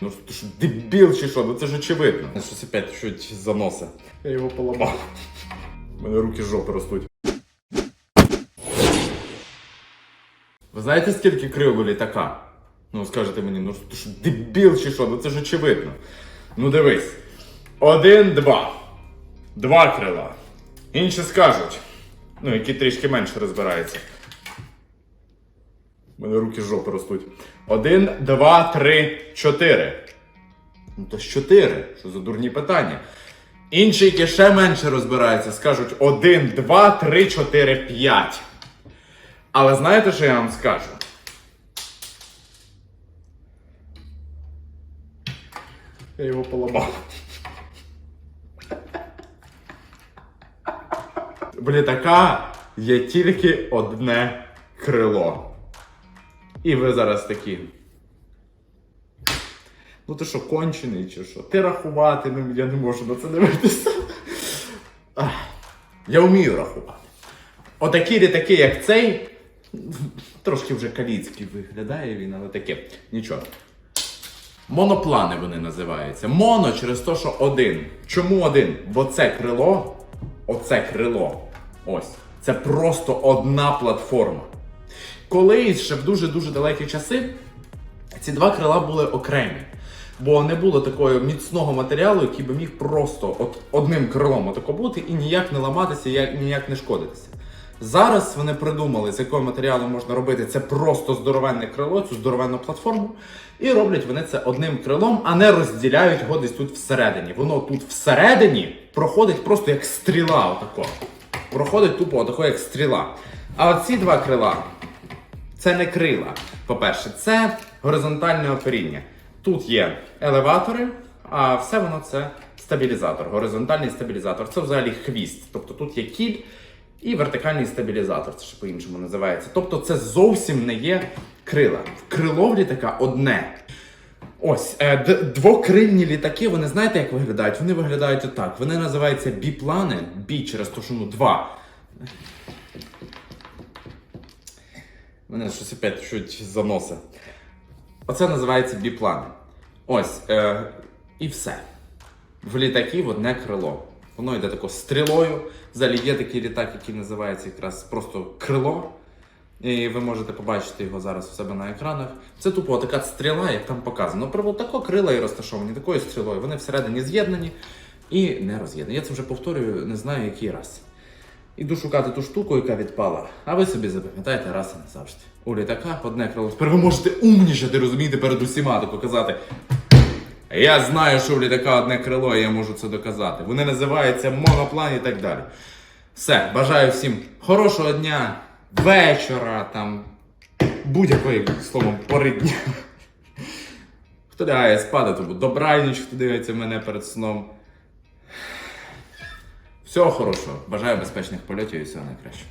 Ну ти що, дебіл чи що? Ну це ж очевидно. Щось опять щось заноса. Я його поламав. У мене руки з жопи ростуть. Ви знаєте, скільки крил у літака? Ну, скажете мені, ну ти що, дебіл чи що? Ну це ж очевидно. Ну дивись. Один, два. Два крила. Інші скажуть. Ну, які трішки менше розбираються. У мене руки жопи ростуть. Один, два, три, чотири. Ну то ж чотири. Що за дурні питання? Інші, які ще менше розбираються, скажуть один, два, три, чотири, п'ять. Але знаєте, що я вам скажу? Я його поламав. В літака є тільки одне крило. І ви зараз такі. Ну ти що, кончений чи що? Ти рахувати ну, я не можу на це дивитися. Я вмію рахувати. Отакі літаки, як цей, трошки вже каліцький виглядає він, але таке. Нічого. Моноплани вони називаються. Моно через те, що один. Чому один? Бо це крило, оце крило. Ось. Це просто одна платформа. Колись ще в дуже-дуже далекі часи ці два крила були окремі. Бо не було такого міцного матеріалу, який би міг просто от одним крилом отако бути і ніяк не ламатися, як- ніяк не шкодитися. Зараз вони придумали, з якого матеріалу можна робити це просто здоровенне крило, цю здоровенну платформу. І роблять вони це одним крилом, а не розділяють його десь тут всередині. Воно тут всередині проходить просто як стріла. Отако. Проходить тупо отако, як стріла. А оці два крила це не крила. По-перше, це горизонтальне оперіння. Тут є елеватори, а все воно це стабілізатор, горизонтальний стабілізатор. Це взагалі хвіст. Тобто тут є кіль і вертикальний стабілізатор, це ще по-іншому називається. Тобто це зовсім не є крила. Крило в літака одне. Ось е, двокрильні літаки, вони знаєте, як виглядають? Вони виглядають отак. Вони називаються біплани, бі через те, що ну два. Мене щось опять щось заноса. Оце називається біплани. Ось. Е, і все. В літаків одне крило. Воно йде тако стрілою. Взагалі є такий літак, який називається якраз просто крило. І ви можете побачити його зараз у себе на екранах. Це тупо така стріла, як там показано. Про тако крила і розташовані такою стрілою. Вони всередині з'єднані і не роз'єднані. Я це вже повторюю, не знаю який раз. Іду шукати ту штуку, яка відпала. А ви собі запам'ятаєте раз і назавжди. У літаках одне крило. Тепер ви можете умнічати, розумієте, перед усіма тако казати. Я знаю, що в літака одне крило, і я можу це доказати. Вони називаються моноплан і так далі. Все, бажаю всім хорошого дня, вечора, там, будь-якої словом пори дня. Хто лягає спати, тому добраніч, хто дивиться мене перед сном. Всього хорошого. Бажаю безпечних польотів і всього найкращого.